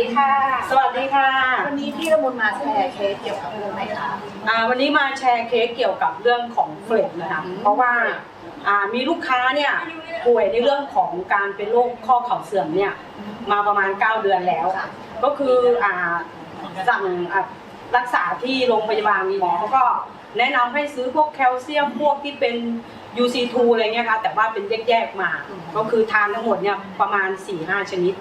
ดีค่ะ สวัสดีค่ะวันนี้พี่ละมุนมาแชร์เคสเกี่ยวกับเรื่องไหนคะอ่าวันนี้มาแชร์เคสเกี่ยวกับเรื่องของเฟลกนะคะอืมเพราะว่าอ่ามีลูกค้าเนี่ยป่วยในเรื่องของการเป็นโรคข้อเข่าเสื่อมเนี่ยมาประมาณ 9 เดือนแล้วค่ะก็คืออ่าสั่งอะรักษาที่โรงพยาบาลมีหมอเขาก็แนะนำให้ซื้อพวกแคลเซียมพวกที่เป็น UC2 อะไรเงี้ยค่ะแต่ว่าเป็นแยกๆมา ก็คือทานทั้งหมดเนี่ยประมาณ4-5ชนิด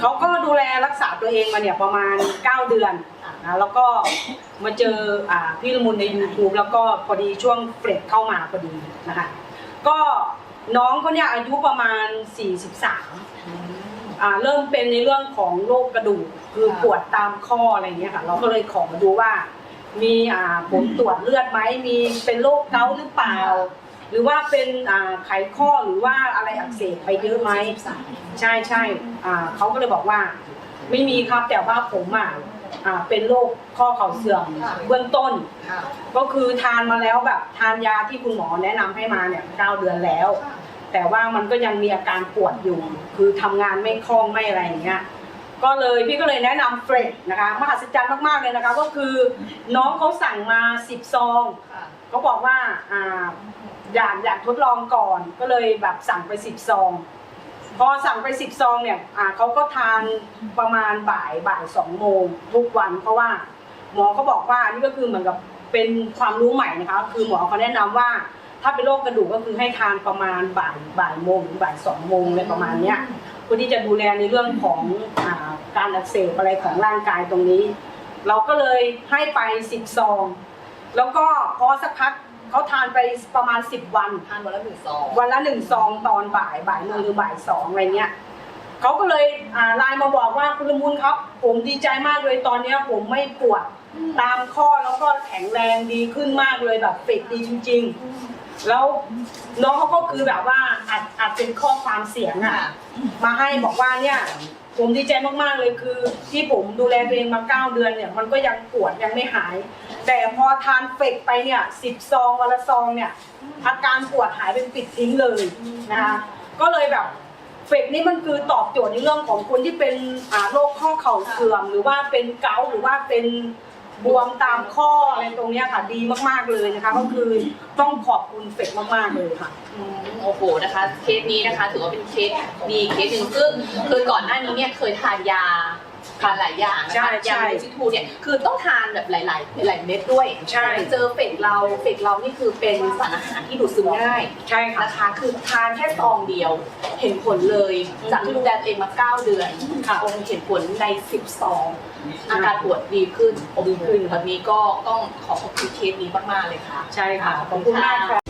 เขาก็ดูแลรักษาตัวเองมาเนี่ยประมาณ 9 เดือนนะแล้วก็มาเจออ่าพี่ละมุนใน YouTube แล้วก็พอดีช่วงเฟรดเข้ามาพอดีนะคะก็น้องเขาเนี่ยอายุประมาณ 43อ่าเริ่มเป็นในเรื่องของโรคกระดูกคือปวดตามข้ออะไรเงี้ยค่ะ เราก็เลยขอมาดูว่า มีอ่าผลตรวจเลือดไหมมีเป็นโรคเกาต์หรือเปล่า หรือว่าเป็นไขข้อหรือว่าอะไรอักเสบไปเยอะไหมใช่ใช่เขาก็เลยบอกว่า ไม่มีครับแต่ว่าผมอะอ่าเป็นโรคข้อเข่าเสื่อมเบื้องต้น ก็คือทานมาแล้วแบบทานยาที่คุณหมอแนะนำให้มาเนี่ยเก้าเดือนแล้ว แต่ว่ามันก็ยังมีอาการปวดอยู่ คือทำงานไม่คล่องไม่อะไรอย่างเงี้ยก็เลยพี่ก็เลยแนะนำเฟรดนะคะมหัศจรรย์มากๆเลยนะคะ ก็คือน้องเขาสั่งมาสิบซอง เขาบอกว่าอ่าอยากอยากทดลองก่อนก็เลยแบบสั่งไปสิบซอง พอสั่งไปสิบซองเนี่ยอ่าเขาก็ทานประมาณบ่ายบ่ายสองโมงทุกวันเพราะว่า หมอเขาบอกว่านี่ก็คือเหมือนกับเป็นความรู้ใหม่นะคะคือหมอเขาแนะนำว่า ถ้าเป็นโรคกระดูกก็คือให้ทานประมาณบ่ายบ่ายโมงถึงบ่ายสองโมงอะไรประมาณเนี้ยเพื่อที่จะดูแลในเรื่องของอ่าการอักเสบอะไรของร่างกายตรงนี้ เราก็เลยให้ไปสิบซอง แล้วก็พอสักพักเขาทานไปประมาณสิบวัน ทานวันละหนึ่งซองวันละหนึ่งซองตอนบ่ายบ่ายโมงหรือบ่ายสองอะไรเงี้ยเขาก็เลยอ่าไลน์มาบอกว่าคุณละมุนครับ ผมดีใจมากเลยตอนเนี้ยผมไม่ปวดตามข้อแล้วก็แข็งแรงดีขึ้นมากเลยแบบฟิตดีจริง ๆ แล้วน้องเขาก็คือแบบว่าอัดอัดเป็นข้อความเสียงอะค่ะมาให้บอกว่าเนี่ย ผมดีใจมากๆเลยคือ ที่ผมดูแลตัวเองมาเก้าเดือนเนี่ยมันก็ยังปวดยังไม่หาย แต่พอทานเฟกไปเนี่ยสิบซองวันละซองเนี่ยอาการปวดหายเป็นปิดทิ้งเลยนะคะก็เลยแบบเฟกนี่มันคือตอบโจทย์ในเรื่องของคนที่เป็นโรคข้อเข่าเสื่อม หรือว่าเป็นเกาต์หรือว่าเป็น บวมตามข้ออะไรตรงเนี้ยค่ะดีมากๆเลยนะคะ ก็คือต้องขอบคุณเฟกมากๆเลยค่ะ อืมโอ้โหนะคะเคสนี้นะคะ ถือว่าเป็นเคสดีเคสหนึ่งซึ่งคือก่อนหน้านี้เนี่ยเคยทานยา ทานหลายอย่างนะใช่คะใช่ยาลูซิทูเนี่ยคือต้องทานแบบหลาย ๆ หลายเม็ดด้วยใช่เจอเฟกเราเฟกเรานี่คือเป็นสารอาหารที่ดูดซึมง่ายใช่ค่ะ นะคะคือทานแค่ซองเดียว เห็นผลเลยอืมจากที่ดูแลตัวเองมา 9 เดือนค่ะ องค์เห็นผลใน10ซองอาการปวดดีขึ้นดีขึ้นแบบนี้ก็ต้องขอขอบคุณเคสนี้มาก ๆ เลยค่ะ ใช่ค่ะขอบคุณมากค่ะ